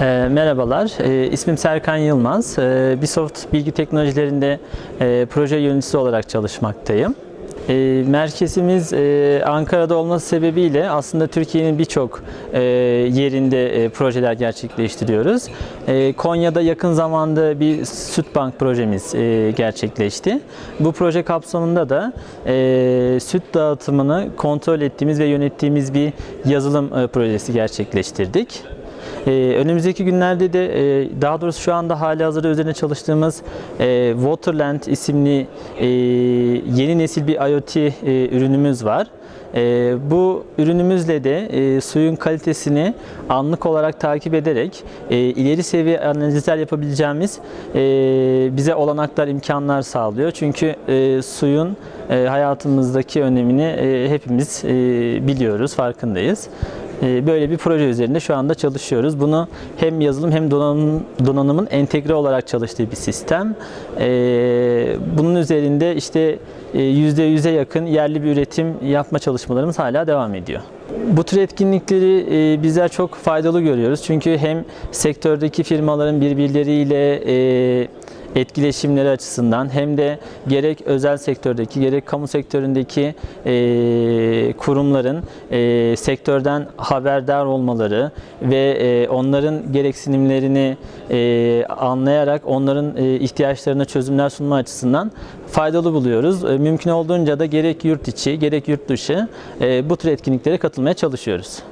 E, merhabalar, e, ismim Serkan Yılmaz. E, Bisoft Bilgi Teknolojilerinde e, proje yöneticisi olarak çalışmaktayım. E, merkezimiz e, Ankara'da olması sebebiyle aslında Türkiye'nin birçok e, yerinde e, projeler gerçekleştiriyoruz. E, Konya'da yakın zamanda bir süt bank projemiz e, gerçekleşti. Bu proje kapsamında da e, süt dağıtımını kontrol ettiğimiz ve yönettiğimiz bir yazılım e, projesi gerçekleştirdik. Ee, önümüzdeki günlerde de e, daha doğrusu şu anda hali hazırda üzerine çalıştığımız e, Waterland isimli e, yeni nesil bir IoT ürünümüz var. E, bu ürünümüzle de e, suyun kalitesini anlık olarak takip ederek e, ileri seviye analizler yapabileceğimiz e, bize olanaklar, imkanlar sağlıyor. Çünkü e, suyun e, hayatımızdaki önemini e, hepimiz e, biliyoruz, farkındayız. E, Böyle bir proje üzerinde şu anda çalışıyoruz. Bunu hem yazılım hem donanım, donanımın entegre olarak çalıştığı bir sistem. E, Bunun üzerinde işte e, %100'e yakın yerli bir üretim yapma çalışmalarımız hala devam ediyor. Bu tür etkinlikleri e, bizler çok faydalı görüyoruz. Çünkü hem sektördeki firmaların birbirleriyle e, etkileşimleri açısından hem de gerek özel sektördeki gerek kamu sektöründeki e, kurumların e, sektörden haberdar olmaları ve e, onların gereksinimlerini e, anlayarak onların e, ihtiyaçlarına çözümler sunma açısından faydalı buluyoruz. E, mümkün olduğunca da gerek yurt içi gerek yurt dışı e, bu tür etkinliklere katılmaya çalışıyoruz.